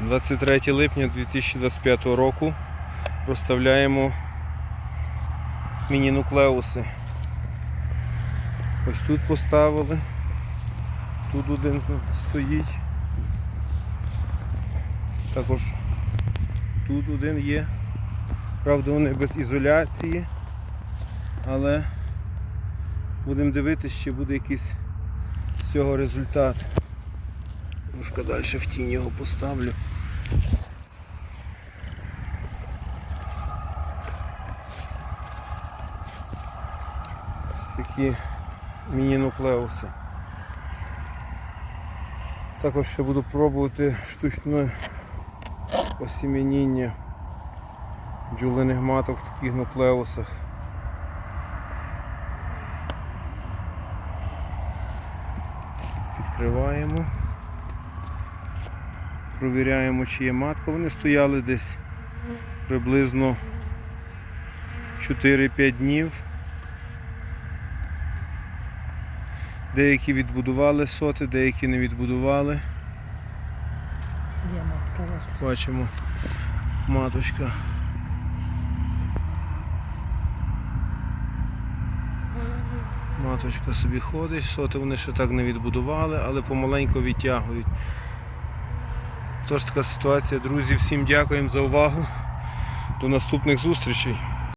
23 липня 2025 року розставляємо міні-нуклеуси. Ось тут поставили. Тут один стоїть. Також тут один є. Правда, вони без ізоляції, але будемо дивитися, чи буде якийсь з цього результат. Трошки далі в тінь його поставлю. Ось такі міні-нуклеуси. Також ще буду пробувати штучне осім'яніння бджолиних маток в таких нуклеусах. Відкриваємо. Провіряємо, чи є матка. Вони стояли десь приблизно 4-5 днів. Деякі відбудували соти, деякі не відбудували. Є матка. Бачимо маточка. Маточка собі ходить, соти вони ще так не відбудували, але помаленьку відтягують. Тож така ситуація, друзі. Всім дякуємо за увагу. До наступних зустрічей.